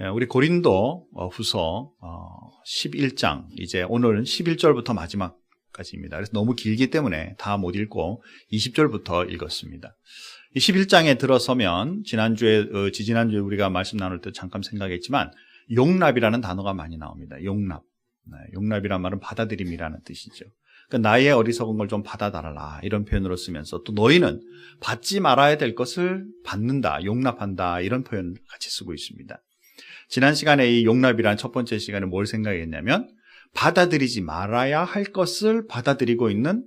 예, 우리 고린도 어, 후서 11장, 이제 오늘은 11절부터 마지막까지입니다. 그래서 너무 길기 때문에 다 못 읽고 20절부터 읽었습니다. 이 11장에 들어서면 지난주에, 어, 지지난주에 우리가 말씀 나눌 때 잠깐 생각했지만 용납이라는 단어가 많이 나옵니다. 용납. 네, 용납이란 말은 받아들임이라는 뜻이죠. 그러니까 나의 어리석은 걸 좀 받아달라 이런 표현으로 쓰면서 또 너희는 받지 말아야 될 것을 받는다, 용납한다 이런 표현을 같이 쓰고 있습니다. 지난 시간에 이 용납이란 첫 번째 시간에 뭘 생각했냐면 받아들이지 말아야 할 것을 받아들이고 있는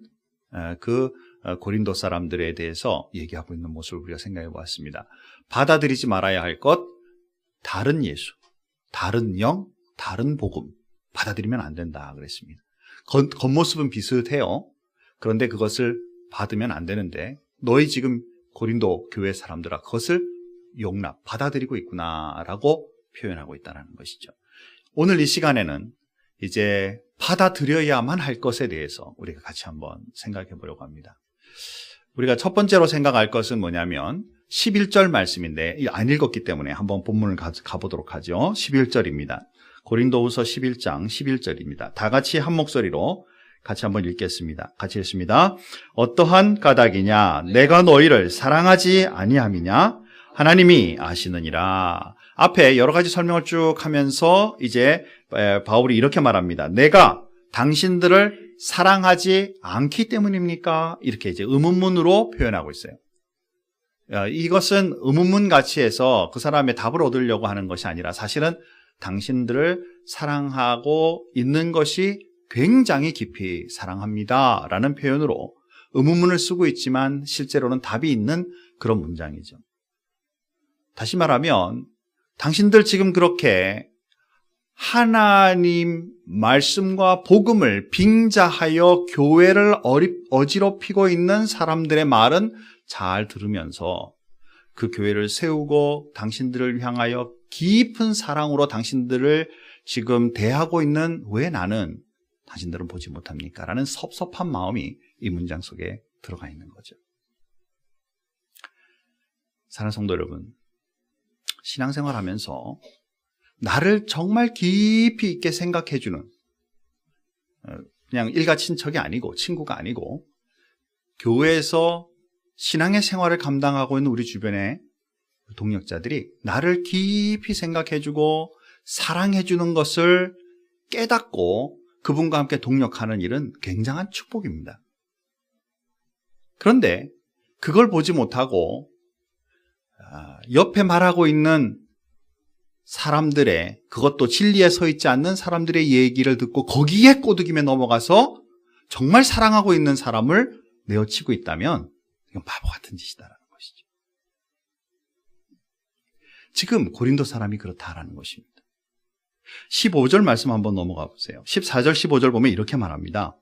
그 어, 고린도 사람들에 대해서 얘기하고 있는 모습을 우리가 생각해 보았습니다. 받아들이지 말아야 할 것, 다른 예수, 다른 영, 다른 복음 받아들이면 안 된다 그랬습니다. 겉, 겉모습은 비슷해요. 그런데 그것을 받으면 안 되는데 너희 지금 고린도 교회 사람들아 그것을 용납, 받아들이고 있구나라고 표현하고 있다는 것이죠. 오늘 이 시간에는 이제 받아들여야만 할 것에 대해서 우리가 같이 한번 생각해 보려고 합니다. 우리가 첫 번째로 생각할 것은 뭐냐면 11절 말씀인데 안 읽었기 때문에 한번 본문을 가보도록 하죠. 11절입니다. 고린도후서 11장 11절입니다. 다 같이 한 목소리로 같이 한번 읽겠습니다. 같이 읽습니다. 어떠한 까닭이냐? 내가 너희를 사랑하지 아니함이냐? 하나님이 아시느니라. 앞에 여러 가지 설명을 쭉 하면서 이제 바울이 이렇게 말합니다. 내가 당신들을 사랑하지 않기 때문입니까? 이렇게 이제 의문문으로 표현하고 있어요. 이것은 의문문 해서 그 사람의 답을 얻으려고 하는 것이 아니라 사실은 당신들을 사랑하고 있는 것이 굉장히 깊이 사랑합니다. 라는 표현으로 의문문을 쓰고 있지만 실제로는 답이 있는 그런 문장이죠. 다시 말하면 당신들 지금 그렇게 하나님 말씀과 복음을 빙자하여 교회를 어지럽히고 있는 사람들의 말은 잘 들으면서 그 교회를 세우고 당신들을 향하여 깊은 사랑으로 당신들을 지금 대하고 있는 왜 나는 당신들은 보지 못합니까? 라는 섭섭한 마음이 이 문장 속에 들어가 있는 거죠. 사랑하는 성도 여러분, 신앙생활 하면서 나를 정말 깊이 있게 생각해주는 어, 그냥 일가 친척이 아니고 친구가 아니고 교회에서 신앙의 생활을 감당하고 있는 우리 주변의 동력자들이 나를 깊이 생각해주고 사랑해주는 것을 깨닫고 그분과 함께 동력하는 일은 굉장한 축복입니다. 그런데 그걸 보지 못하고 아, 옆에 말하고 있는 사람들의 그것도 진리에 서 있지 않는 사람들의 얘기를 듣고 거기에 꼬드김에 넘어가서 정말 사랑하고 있는 사람을 내어치고 있다면 이건 바보 같은 짓이다라는 것이죠. 지금 고린도 사람이 그렇다라는 것입니다. 15절 말씀 한번 넘어가 보세요. 14절, 15절 보면 이렇게 말합니다.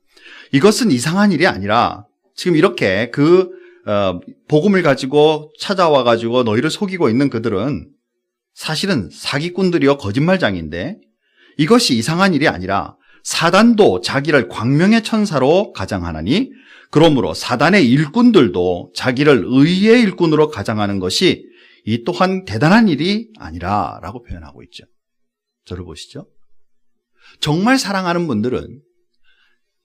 이것은 이상한 일이 아니라 지금 이렇게 그 어, 복음을 가지고 찾아와 가지고 너희를 속이고 있는 그들은 사실은 사기꾼들이요 거짓말장인데 이것이 이상한 일이 아니라 사단도 자기를 광명의 천사로 가장하나니 그러므로 사단의 일꾼들도 자기를 의의 일꾼으로 가장하는 것이 이 또한 대단한 일이 아니라라고 표현하고 있죠. 저를 보시죠. 정말 사랑하는 분들은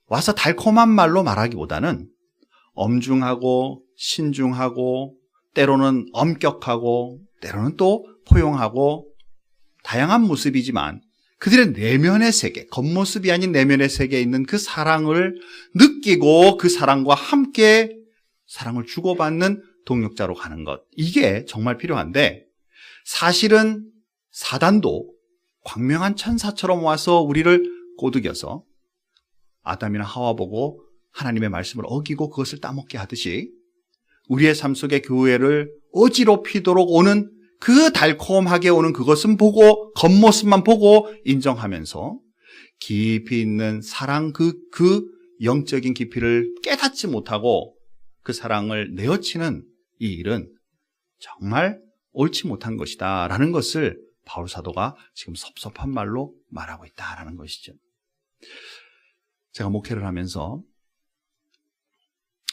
와서 달콤한 말로 말하기보다는 엄중하고 신중하고 때로는 엄격하고 때로는 또 포용하고 다양한 모습이지만 그들의 내면의 세계, 겉모습이 아닌 내면의 세계에 있는 그 사랑을 느끼고 그 사랑과 함께 사랑을 주고받는 동력자로 가는 것. 이게 정말 필요한데 사실은 사단도 광명한 천사처럼 와서 우리를 꼬드겨서 아담이나 하와 보고 하나님의 말씀을 어기고 그것을 따먹게 하듯이 우리의 삶 속에 교회를 어지럽히도록 오는 그 달콤하게 오는 그것은 보고 겉모습만 보고 인정하면서 깊이 있는 사랑 그, 그 영적인 깊이를 깨닫지 못하고 그 사랑을 내어치는 이 일은 정말 옳지 못한 것이다 라는 것을 바울 사도가 지금 섭섭한 말로 말하고 있다 라는 것이죠. 제가 목회를 하면서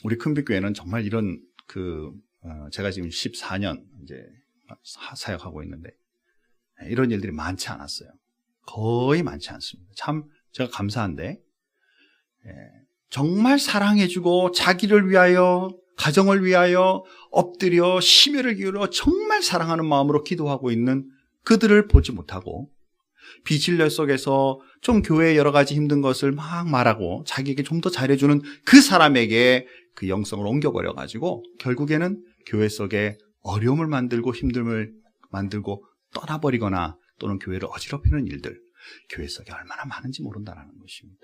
우리 큰빛교회는 정말 이런 그 어, 제가 지금 14년 이제 사역하고 있는데 이런 일들이 많지 않았어요. 거의 많지 않습니다. 참 제가 감사한데 예, 정말 사랑해주고 자기를 위하여 가정을 위하여 엎드려 심혈을 기울여 정말 사랑하는 마음으로 기도하고 있는 그들을 보지 못하고 비진려 속에서 좀 교회의 여러 가지 힘든 것을 막 말하고 자기에게 좀 더 잘해주는 그 사람에게 그 영성을 옮겨버려 가지고 결국에는 교회 속에 어려움을 만들고 힘듦을 만들고 떠나버리거나 또는 교회를 어지럽히는 일들 교회 속에 얼마나 많은지 모른다는 것입니다.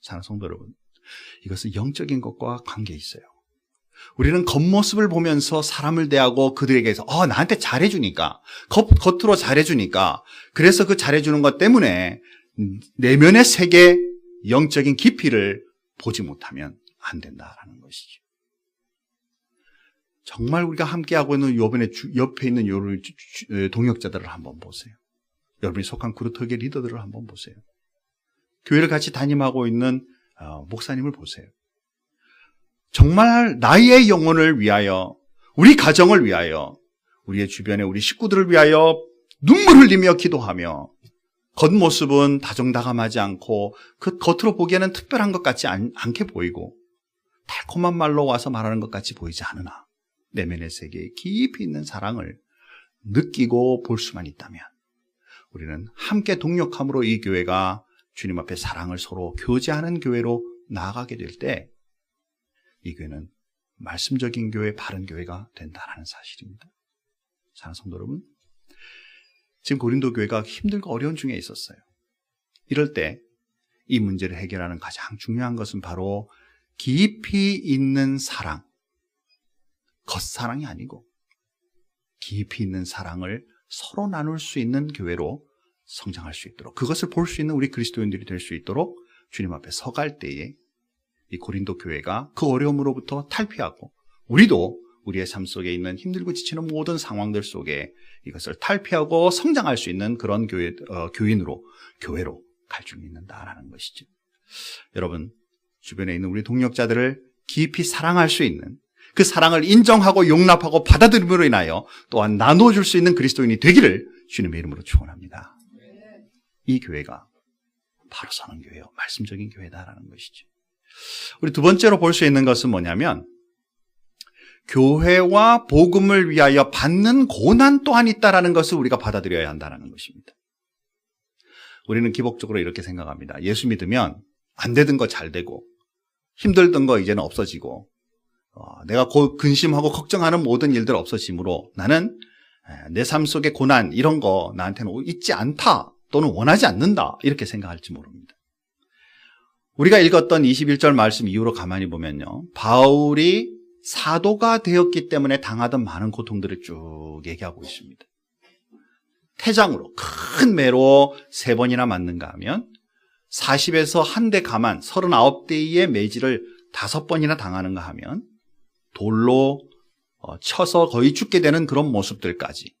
사랑하는 성도 여러분, 이것은 영적인 것과 관계 있어요. 우리는 겉모습을 보면서 사람을 대하고 그들에게서 어 나한테 잘해주니까 겉, 겉으로 잘해주니까 그래서 그 잘해주는 것 때문에 내면의 세계 영적인 깊이를 보지 못하면 안 된다라는 것이죠. 정말 우리가 함께하고 있는 요번에 주- 옆에 있는 요 동역자들을 한번 보세요. 여러분이 속한 그루터기의 리더들을 한번 보세요. 교회를 같이 담임하고 있는 어, 목사님을 보세요. 정말 나의 영혼을 위하여, 우리 가정을 위하여, 우리의 주변에 우리 식구들을 위하여 눈물 흘리며 기도하며 겉모습은 다정다감하지 않고 그 겉으로 보기에는 특별한 것 같지 않, 않게 보이고 달콤한 말로 와서 말하는 것 같이 보이지 않으나 내면의 세계에 깊이 있는 사랑을 느끼고 볼 수만 있다면 우리는 함께 동력함으로 이 교회가 주님 앞에 사랑을 서로 교제하는 교회로 나아가게 될 때 이 교회는 말씀적인 교회, 바른 교회가 된다는 사실입니다. 사랑하는 성도 여러분, 지금 고린도 교회가 힘들고 어려운 중에 있었어요. 이럴 때 이 문제를 해결하는 가장 중요한 것은 바로 깊이 있는 사랑, 겉사랑이 아니고 깊이 있는 사랑을 서로 나눌 수 있는 교회로 성장할 수 있도록 그것을 볼 수 있는 우리 그리스도인들이 될 수 있도록 주님 앞에 서갈 때에 이 고린도 교회가 그 어려움으로부터 탈피하고 우리도 우리의 삶 속에 있는 힘들고 지치는 모든 상황들 속에 이것을 탈피하고 성장할 수 있는 그런 교회, 어, 교인으로 교회로 갈 줄 믿는다라는 것이죠. 여러분 주변에 있는 우리 동력자들을 깊이 사랑할 수 있는 그 사랑을 인정하고 용납하고 받아들임으로 인하여 또한 나눠줄 수 있는 그리스도인이 되기를 주님의 이름으로 축원합니다. 이 교회가 바로 서는 교회요. 말씀적인 교회다라는 것이죠. 우리 두 번째로 볼 수 있는 것은 뭐냐면 교회와 복음을 위하여 받는 고난 또한 있다라는 것을 우리가 받아들여야 한다는 것입니다. 우리는 기복적으로 이렇게 생각합니다. 예수 믿으면 안 되던 거 잘 되고 힘들던 거 이제는 없어지고 어, 내가 고, 근심하고 걱정하는 모든 일들 없어지므로 나는 내 삶 속의 고난 이런 거 나한테는 있지 않다 또는 원하지 않는다 이렇게 생각할지 모릅니다. 우리가 읽었던 21절 말씀 이후로 가만히 보면요. 바울이 사도가 되었기 때문에 당하던 많은 고통들을 쭉 얘기하고 있습니다. 태장으로 큰 매로 세 번이나 맞는가 하면 40에서 한 대 가만 39대의 매질을 다섯 번이나 당하는가 하면 돌로 어, 쳐서 거의 죽게 되는 그런 모습들까지.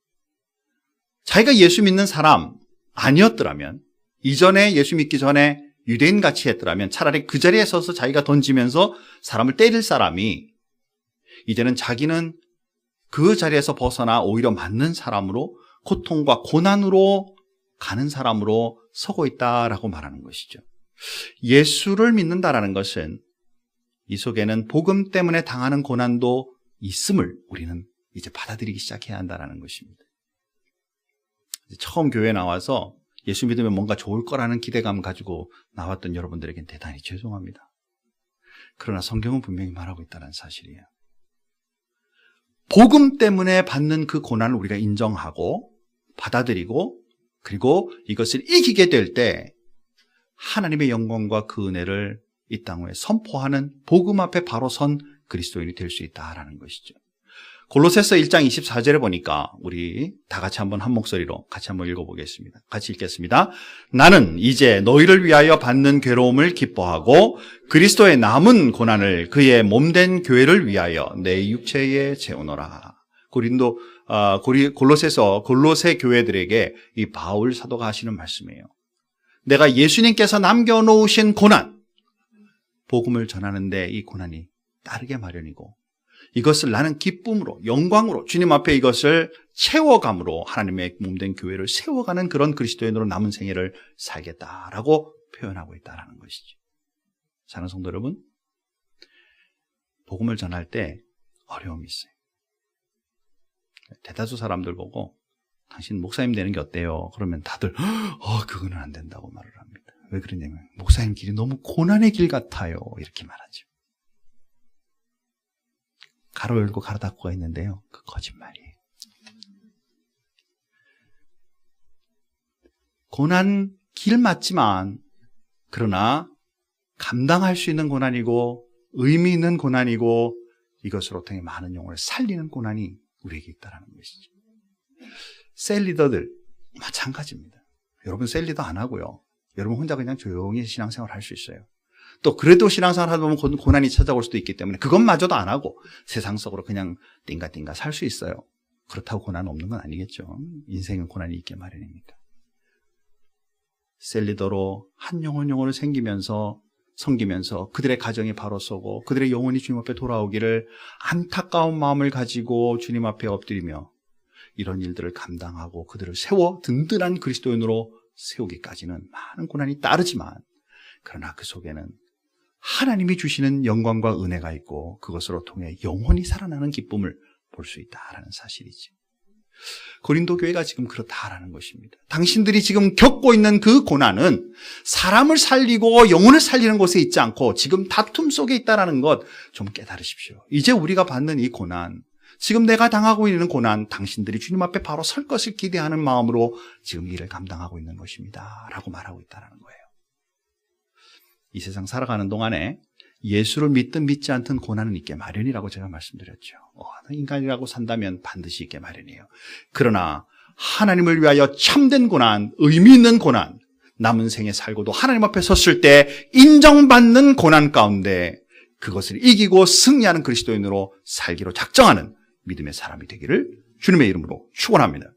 자기가 예수 믿는 사람 아니었더라면 이전에 예수 믿기 전에 유대인 같이 했더라면 차라리 그 자리에 서서 자기가 던지면서 사람을 때릴 사람이 이제는 자기는 그 자리에서 벗어나 오히려 맞는 사람으로 고통과 고난으로 가는 사람으로 서고 있다라고 말하는 것이죠. 예수를 믿는다라는 것은 이 속에는 복음 때문에 당하는 고난도 있음을 우리는 이제 받아들이기 시작해야 한다는 것입니다. 처음 교회 나와서 예수 믿으면 뭔가 좋을 거라는 기대감 가지고 나왔던 여러분들에겐 대단히 죄송합니다. 그러나 성경은 분명히 말하고 있다는 사실이에요. 복음 때문에 받는 그 고난을 우리가 인정하고 받아들이고 그리고 이것을 이기게 될 때 하나님의 영광과 그 은혜를 이 땅에 선포하는 복음 앞에 바로 선 그리스도인이 될 수 있다라는 것이죠. 골로새서 1장 24절에 보니까 우리 다 같이 한번 한 목소리로 같이 한번 읽어보겠습니다. 같이 읽겠습니다. 나는 이제 너희를 위하여 받는 괴로움을 기뻐하고 그리스도의 남은 고난을 그의 몸된 교회를 위하여 내 육체에 재우노라. 고린도 아, 고리, 골로새서 골로새 교회들에게 이 바울 사도가 하시는 말씀이에요. 내가 예수님께서 남겨 놓으신 고난, 복음을 전하는데 이 고난이 따르게 마련이고 이것을 나는 기쁨으로, 영광으로, 주님 앞에 이것을 채워감으로 하나님의 몸된 교회를 세워가는 그런 그리스도인으로 남은 생애를 살겠다라고 표현하고 있다는 것이죠. 사는 성도 여러분, 복음을 전할 때 어려움이 있어요. 대다수 사람들 보고 당신 목사님 되는 게 어때요? 그러면 다들 어 그거는 안 된다고 말을 합니다. 왜 그러냐면 목사님 길이 너무 고난의 길 같아요. 이렇게 말하죠. 가로 열고 가로 닫고가 있는데요. 그 거짓말이에요. 고난 길 맞지만 그러나 감당할 수 있는 고난이고 의미 있는 고난이고 이것으로 통해 많은 영혼을 살리는 고난이 우리에게 있다는 것이죠. 셀리더들 마찬가지입니다. 여러분 셀리더 안 하고요. 여러분 혼자 그냥 조용히 신앙생활 할 수 있어요. 또 그래도 신앙생활 하다 보면 고난이 찾아올 수도 있기 때문에 그것마저도 안 하고 세상 속으로 그냥 띵가띵가 살 수 있어요. 그렇다고 고난 없는 건 아니겠죠. 인생은 고난이 있게 마련입니다. 셀리더로 한 영혼 영혼을 생기면서 섬기면서 그들의 가정이 바로 서고 그들의 영혼이 주님 앞에 돌아오기를 안타까운 마음을 가지고 주님 앞에 엎드리며 이런 일들을 감당하고 그들을 세워 든든한 그리스도인으로 세우기까지는 많은 고난이 따르지만 그러나 그 속에는 하나님이 주시는 영광과 은혜가 있고 그것으로 통해 영원히 살아나는 기쁨을 볼 수 있다라는 사실이지. 고린도 교회가 지금 그렇다라는 것입니다. 당신들이 지금 겪고 있는 그 고난은 사람을 살리고 영혼을 살리는 곳에 있지 않고 지금 다툼 속에 있다라는 것 좀 깨달으십시오. 이제 우리가 받는 이 고난, 지금 내가 당하고 있는 고난, 당신들이 주님 앞에 바로 설 것을 기대하는 마음으로 지금 이를 감당하고 있는 것입니다. 라고 말하고 있다는 거예요. 이 세상 살아가는 동안에 예수를 믿든 믿지 않든 고난은 있게 마련이라고 제가 말씀드렸죠. 어느 인간이라고 산다면 반드시 있게 마련이에요. 그러나 하나님을 위하여 참된 고난, 의미 있는 고난, 남은 생에 살고도 하나님 앞에 섰을 때 인정받는 고난 가운데 그것을 이기고 승리하는 그리스도인으로 살기로 작정하는 믿음의 사람이 되기를 주님의 이름으로 축원합니다.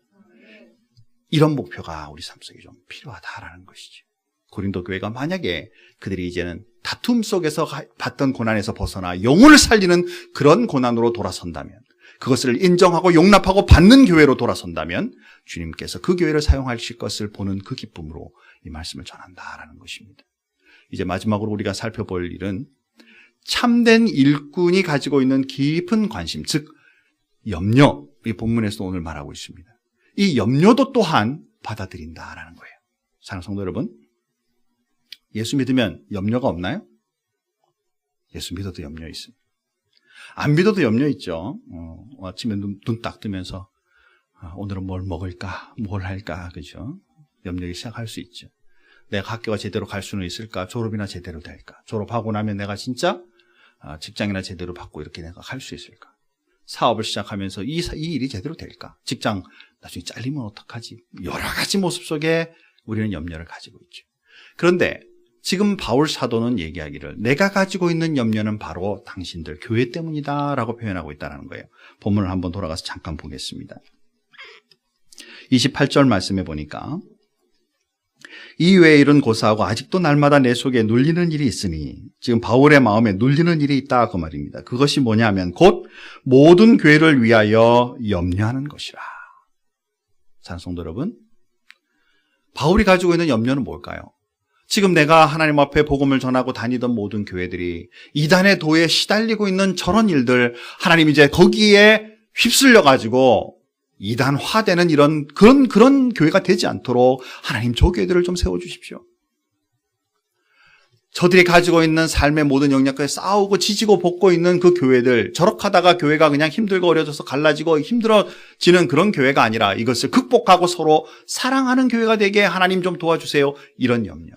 이런 목표가 우리 삶 속에 좀 필요하다라는 것이죠. 고린도 교회가 만약에 그들이 이제는 다툼 속에서 받던 고난에서 벗어나 영혼을 살리는 그런 고난으로 돌아선다면 그것을 인정하고 용납하고 받는 교회로 돌아선다면 주님께서 그 교회를 사용하실 것을 보는 그 기쁨으로 이 말씀을 전한다라는 것입니다. 이제 마지막으로 우리가 살펴볼 일은 참된 일꾼이 가지고 있는 깊은 관심, 즉 염려, 이 본문에서 오늘 말하고 있습니다. 이 염려도 또한 받아들인다라는 거예요. 사랑 성도 여러분, 예수 믿으면 염려가 없나요? 예수 믿어도 염려 있습니다. 안 믿어도 염려 있죠. 어, 아침에 눈 딱 뜨면서 아, 오늘은 뭘 먹을까, 뭘 할까, 그죠? 염려기 시작할 수 있죠. 내가 학교가 제대로 갈 수는 있을까? 졸업이나 제대로 될까? 졸업하고 나면 내가 진짜 아, 직장이나 제대로 받고 이렇게 내가 갈 수 있을까? 사업을 시작하면서 이, 이 일이 제대로 될까? 직장 나중에 잘리면 어떡하지? 여러 가지 모습 속에 우리는 염려를 가지고 있죠. 그런데 지금 바울 사도는 얘기하기를 내가 가지고 있는 염려는 바로 당신들 교회 때문이다라고 표현하고 있다는 거예요. 본문을 한번 돌아가서 잠깐 보겠습니다. 28절 말씀해 보니까 이 외의 일은 고사하고 아직도 날마다 내 속에 눌리는 일이 있으니 지금 바울의 마음에 눌리는 일이 있다 그 말입니다. 그것이 뭐냐면 곧 모든 교회를 위하여 염려하는 것이라. 찬송도 여러분, 바울이 가지고 있는 염려는 뭘까요? 지금 내가 하나님 앞에 복음을 전하고 다니던 모든 교회들이 이단의 도에 시달리고 있는 저런 일들 하나님 이제 거기에 휩쓸려 가지고 이단화되는 이런 그런 그런 교회가 되지 않도록 하나님 저 교회들을 좀 세워 주십시오. 저들이 가지고 있는 삶의 모든 영역과 싸우고 지지고 볶고 있는 그 교회들 저렇게 하다가 교회가 그냥 힘들고 어려져서 갈라지고 힘들어지는 그런 교회가 아니라 이것을 극복하고 서로 사랑하는 교회가 되게 하나님 좀 도와주세요. 이런 염려.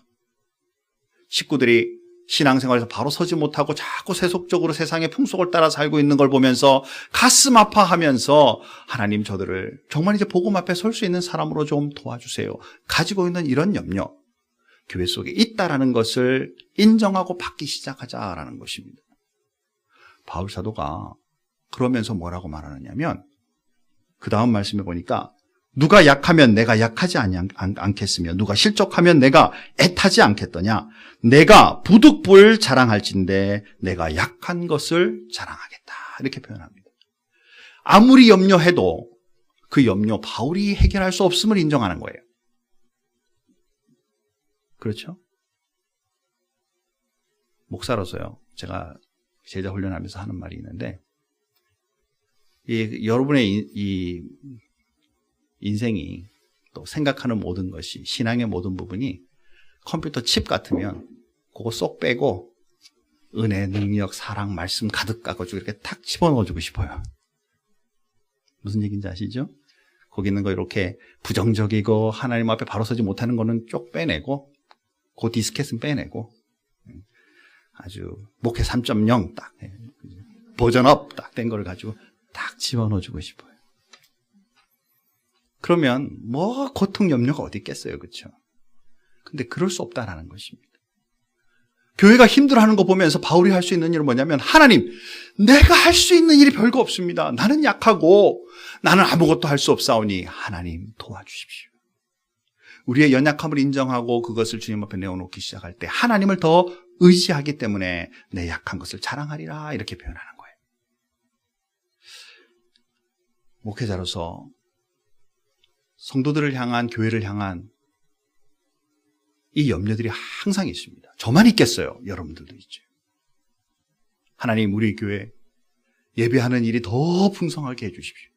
식구들이 신앙생활에서 바로 서지 못하고 자꾸 세속적으로 세상의 풍속을 따라 살고 있는 걸 보면서 가슴 아파하면서 하나님 저들을 정말 이제 복음 앞에 설 수 있는 사람으로 좀 도와주세요. 가지고 있는 이런 염려 교회 속에 있다라는 것을 인정하고 받기 시작하자라는 것입니다. 바울 사도가 그러면서 뭐라고 말하느냐면 그 다음 말씀에 보니까 누가 약하면 내가 약하지 않겠으며 누가 실족하면 내가 애타지 않겠더냐 내가 부득불 자랑할진데 내가 약한 것을 자랑하겠다 이렇게 표현합니다. 아무리 염려해도 그 염려 바울이 해결할 수 없음을 인정하는 거예요. 그렇죠? 목사로서요. 제가 제자 훈련하면서 하는 말이 있는데 이 여러분의 이, 이 인생이 또 생각하는 모든 것이 신앙의 모든 부분이 컴퓨터 칩 같으면 그거 쏙 빼고 은혜, 능력, 사랑, 말씀 가득 까가지고 이렇게 탁 집어넣어주고 싶어요. 무슨 얘기인지 아시죠? 거기 있는 거 이렇게 부정적이고 하나님 앞에 바로 서지 못하는 거는 쪽 빼내고 그 디스켓은 빼내고 아주 목회 3.0 딱 버전업 딱 된 걸 가지고 딱 집어넣어주고 싶어요. 그러면 뭐 고통 염려가 어디 있겠어요, 그렇죠? 근데 그럴 수 없다라는 것입니다. 교회가 힘들어하는 거 보면서 바울이 할 수 있는 일은 뭐냐면 하나님, 내가 할 수 있는 일이 별거 없습니다. 나는 약하고 나는 아무것도 할 수 없사오니 하나님 도와주십시오. 우리의 연약함을 인정하고 그것을 주님 앞에 내어놓기 시작할 때 하나님을 더 의지하기 때문에 내 약한 것을 자랑하리라 이렇게 표현하는 거예요. 목회자로서 성도들을 향한 교회를 향한 이 염려들이 항상 있습니다. 저만 있겠어요. 여러분들도 있죠. 하나님 우리 교회 예배하는 일이 더 풍성하게 해주십시오.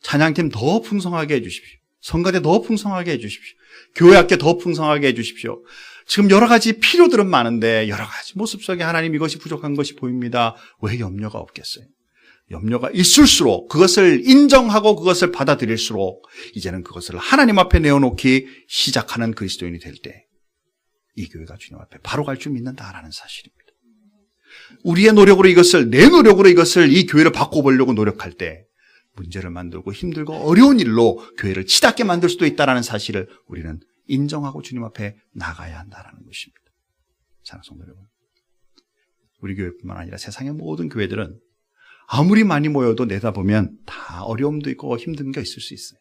찬양팀 더 풍성하게 해주십시오. 성가대 더 풍성하게 해주십시오. 교회 학교 더 풍성하게 해주십시오. 지금 여러 가지 필요들은 많은데 여러 가지 모습 속에 하나님 이것이 부족한 것이 보입니다. 왜 염려가 없겠어요? 염려가 있을수록 그것을 인정하고 그것을 받아들일수록 이제는 그것을 하나님 앞에 내어놓기 시작하는 그리스도인이 될 때 이 교회가 주님 앞에 바로 갈 줄 믿는다라는 사실입니다. 우리의 노력으로 이것을 내 노력으로 이것을 이 교회를 바꿔보려고 노력할 때 문제를 만들고 힘들고 어려운 일로 교회를 치닫게 만들 수도 있다는 사실을 우리는 인정하고 주님 앞에 나가야 한다는 것입니다. 사랑하는 성도 여러분. 우리 교회뿐만 아니라 세상의 모든 교회들은 아무리 많이 모여도 내다보면 다 어려움도 있고 힘든 게 있을 수 있어요.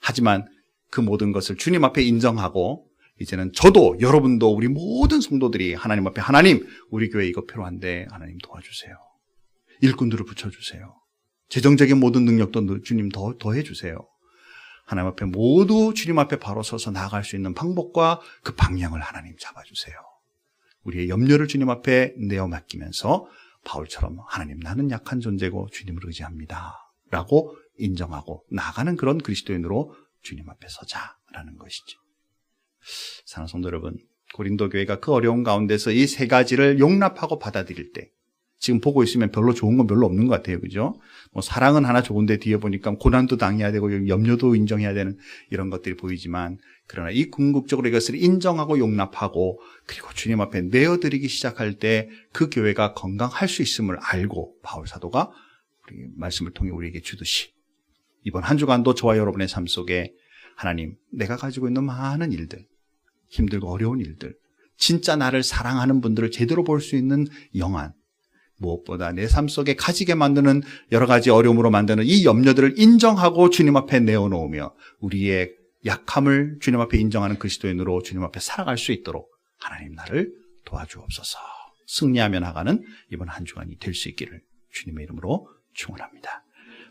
하지만 그 모든 것을 주님 앞에 인정하고 이제는 저도 여러분도 우리 모든 성도들이 하나님 앞에 하나님 우리 교회 이거 필요한데 하나님 도와주세요. 일꾼들을 붙여주세요. 재정적인 모든 능력도 주님 더, 더 해 주세요. 하나님 앞에 모두 주님 앞에 바로 서서 나아갈 수 있는 방법과 그 방향을 하나님 잡아주세요. 우리의 염려를 주님 앞에 내어 맡기면서 바울처럼 하나님 나는 약한 존재고 주님을 의지합니다. 라고 인정하고 나가는 그런 그리스도인으로 주님 앞에 서자라는 것이죠. 사랑하는 성도 여러분, 고린도 교회가 그 어려운 가운데서 이 세 가지를 용납하고 받아들일 때 지금 보고 있으면 별로 좋은 건 별로 없는 것 같아요. 그죠? 뭐 사랑은 하나 좋은데 뒤에 보니까 고난도 당해야 되고 염려도 인정해야 되는 이런 것들이 보이지만 그러나 이 궁극적으로 이것을 인정하고 용납하고 그리고 주님 앞에 내어드리기 시작할 때 그 교회가 건강할 수 있음을 알고 바울 사도가 말씀을 통해 우리에게 주듯이 이번 한 주간도 저와 여러분의 삶 속에 하나님 내가 가지고 있는 많은 일들 힘들고 어려운 일들 진짜 나를 사랑하는 분들을 제대로 볼 수 있는 영안 무엇보다 내 삶 속에 가지게 만드는 여러 가지 어려움으로 만드는 이 염려들을 인정하고 주님 앞에 내어놓으며 우리의 약함을 주님 앞에 인정하는 그리스도인으로 주님 앞에 살아갈 수 있도록 하나님 나를 도와주옵소서. 승리하며 나가는 이번 한 주간이 될 수 있기를 주님의 이름으로 축원합니다.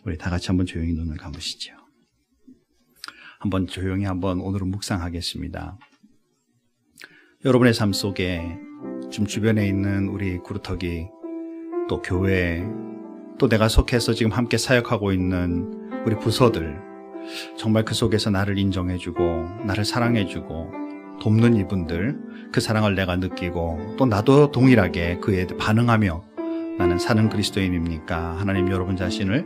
우리 다 같이 한번 조용히 눈을 감으시죠. 한번 조용히 한번 오늘은 묵상하겠습니다. 여러분의 삶 속에 좀 주변에 있는 우리 구루터기 또 교회 또 내가 속해서 지금 함께 사역하고 있는 우리 부서들 정말 그 속에서 나를 인정해주고 나를 사랑해주고 돕는 이분들 그 사랑을 내가 느끼고 또 나도 동일하게 그에 반응하며 나는 사는 그리스도인입니까? 하나님 여러분 자신을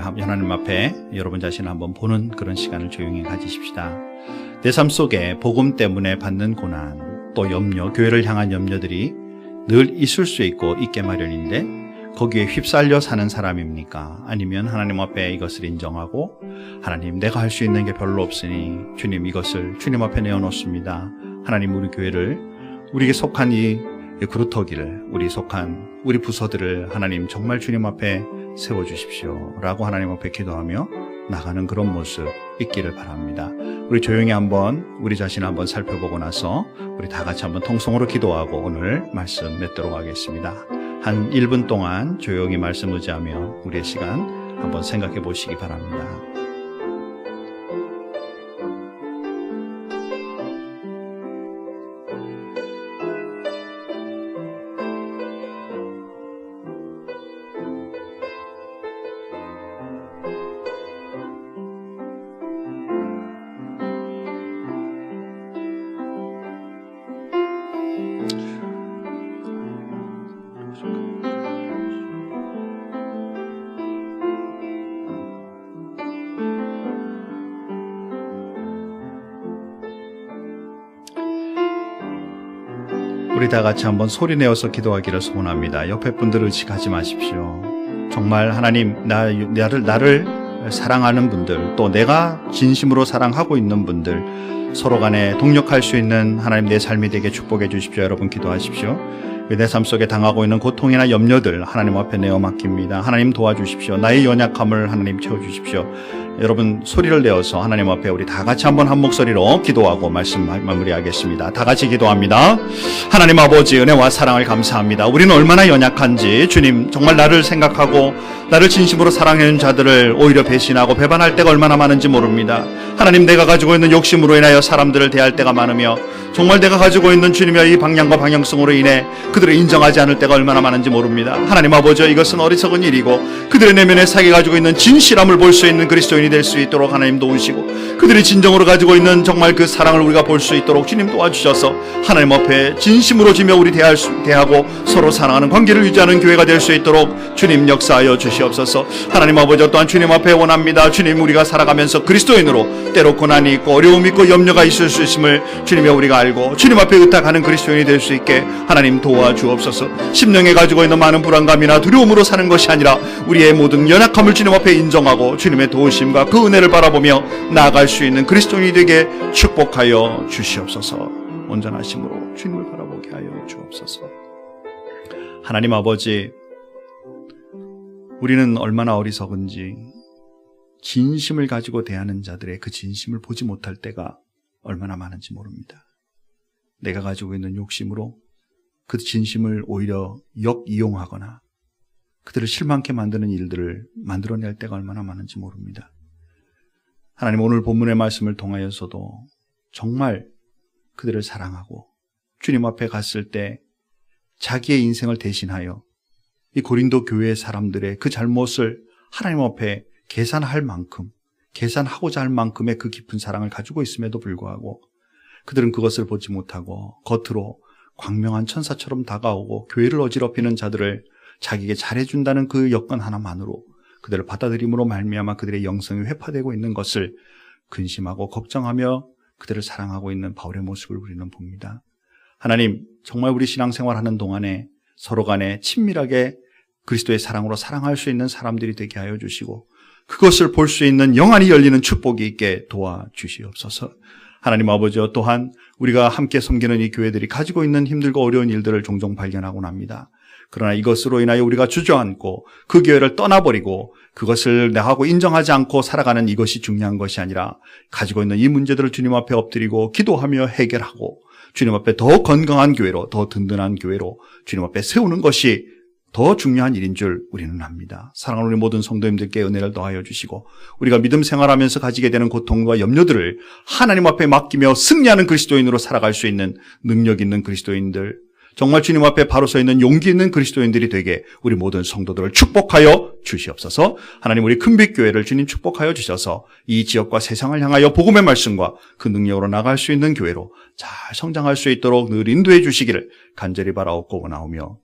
하나님 앞에 여러분 자신을 한번 보는 그런 시간을 조용히 가지십시다. 내 삶 속에 복음 때문에 받는 고난 또 염려, 교회를 향한 염려들이 늘 있을 수 있고 있게 마련인데 거기에 휩쓸려 사는 사람입니까? 아니면 하나님 앞에 이것을 인정하고 하나님 내가 할 수 있는 게 별로 없으니 주님 이것을 주님 앞에 내어놓습니다. 하나님 우리 교회를 우리에게 속한 이 그루터기를 우리 속한 우리 부서들을 하나님 정말 주님 앞에 세워주십시오. 라고 하나님 앞에 기도하며 나가는 그런 모습 있기를 바랍니다. 우리 조용히 한번 우리 자신 한번 살펴보고 나서 우리 다 같이 한번 통성으로 기도하고 오늘 말씀 맺도록 하겠습니다. 한 1분 동안 조용히 말씀 의지하며 우리의 시간 한번 생각해 보시기 바랍니다. 우리 다 같이 한번 소리 내어서 기도하기를 소원합니다. 옆에 분들 의식하지 마십시오. 정말 하나님 나, 나를 나를 사랑하는 분들 또 내가 진심으로 사랑하고 있는 분들 서로 간에 동력할 수 있는 하나님 내 삶이 되게 축복해 주십시오. 여러분 기도하십시오. 내 삶 속에 당하고 있는 고통이나 염려들 하나님 앞에 내어 맡깁니다. 하나님 도와주십시오. 나의 연약함을 하나님 채워 주십시오. 여러분 소리를 내어서 하나님 앞에 우리 다 같이 한번 한 목소리로 기도하고 말씀 마무리하겠습니다. 다 같이 기도합니다. 하나님 아버지 은혜와 사랑을 감사합니다. 우리는 얼마나 연약한지 주님 정말 나를 생각하고 나를 진심으로 사랑하는 자들을 오히려 배신하고 배반할 때가 얼마나 많은지 모릅니다. 하나님 내가 가지고 있는 욕심으로 인하여 사람들을 대할 때가 많으며 정말 내가 가지고 있는 주님의 이 방향과 방향성으로 인해 그들을 인정하지 않을 때가 얼마나 많은지 모릅니다. 하나님 아버지 이것은 어리석은 일이고 그들의 내면에 자기 가지고 있는 진실함을 볼 수 있는 그리스도인이 될 수 있도록 하나님 도우시고 그들이 진정으로 가지고 있는 정말 그 사랑을 우리가 볼 수 있도록 주님 도와주셔서 하나님 앞에 진심으로 지며 우리 대할 수, 대하고 서로 사랑하는 관계를 유지하는 교회가 될 수 있도록 주님 역사하여 주시옵소서. 하나님 아버지 또한 주님 앞에 원합니다. 주님 우리가 살아가면서 그리스도인으로 때로 고난이 있고 어려움이 있고 염려가 있을 수 있음을 주님이 우리가 알고 주님 앞에 의탁하는 그리스도인이 될 수 있게 하나님 도와주옵소서. 심령에 가지고 있는 많은 불안감이나 두려움으로 사는 것이 아니라 우리의 모든 연약함을 주님 앞에 인정하고 주님의 도우심과 그 은혜를 바라보며 나아갈 수 있는 그리스도인이 되게 축복하여 주시옵소서. 온전하심으로 주님을 바라보게 하여 주옵소서. 하나님 아버지, 우리는 얼마나 어리석은지 진심을 가지고 대하는 자들의 그 진심을 보지 못할 때가 얼마나 많은지 모릅니다. 내가 가지고 있는 욕심으로 그 진심을 오히려 역이용하거나 그들을 실망케 만드는 일들을 만들어낼 때가 얼마나 많은지 모릅니다. 하나님 오늘 본문의 말씀을 통하여서도 정말 그들을 사랑하고 주님 앞에 갔을 때 자기의 인생을 대신하여 이 고린도 교회 사람들의 그 잘못을 하나님 앞에 계산할 만큼, 계산하고자 할 만큼의 그 깊은 사랑을 가지고 있음에도 불구하고 그들은 그것을 보지 못하고 겉으로 광명한 천사처럼 다가오고 교회를 어지럽히는 자들을 자기에게 잘해준다는 그 여건 하나만으로 그들을 받아들임으로 말미암아 그들의 영성이 회파되고 있는 것을 근심하고 걱정하며 그들을 사랑하고 있는 바울의 모습을 우리는 봅니다. 하나님, 정말 우리 신앙생활 하는 동안에 서로 간에 친밀하게 그리스도의 사랑으로 사랑할 수 있는 사람들이 되게 하여 주시고 그것을 볼 수 있는 영안이 열리는 축복이 있게 도와주시옵소서. 하나님 아버지 또한 우리가 함께 섬기는 이 교회들이 가지고 있는 힘들고 어려운 일들을 종종 발견하곤 합니다. 그러나 이것으로 인하여 우리가 주저앉고 그 교회를 떠나버리고 그것을 내하고 인정하지 않고 살아가는 이것이 중요한 것이 아니라 가지고 있는 이 문제들을 주님 앞에 엎드리고 기도하며 해결하고 주님 앞에 더 건강한 교회로 더 든든한 교회로 주님 앞에 세우는 것이 더 중요한 일인 줄 우리는 압니다. 사랑하는 우리 모든 성도님들께 은혜를 더하여 주시고 우리가 믿음 생활하면서 가지게 되는 고통과 염려들을 하나님 앞에 맡기며 승리하는 그리스도인으로 살아갈 수 있는 능력 있는 그리스도인들 정말 주님 앞에 바로 서 있는 용기 있는 그리스도인들이 되게 우리 모든 성도들을 축복하여 주시옵소서. 하나님 우리 큰빛 교회를 주님 축복하여 주셔서 이 지역과 세상을 향하여 복음의 말씀과 그 능력으로 나갈 수 있는 교회로 잘 성장할 수 있도록 늘 인도해 주시기를 간절히 바라옵고 원하오며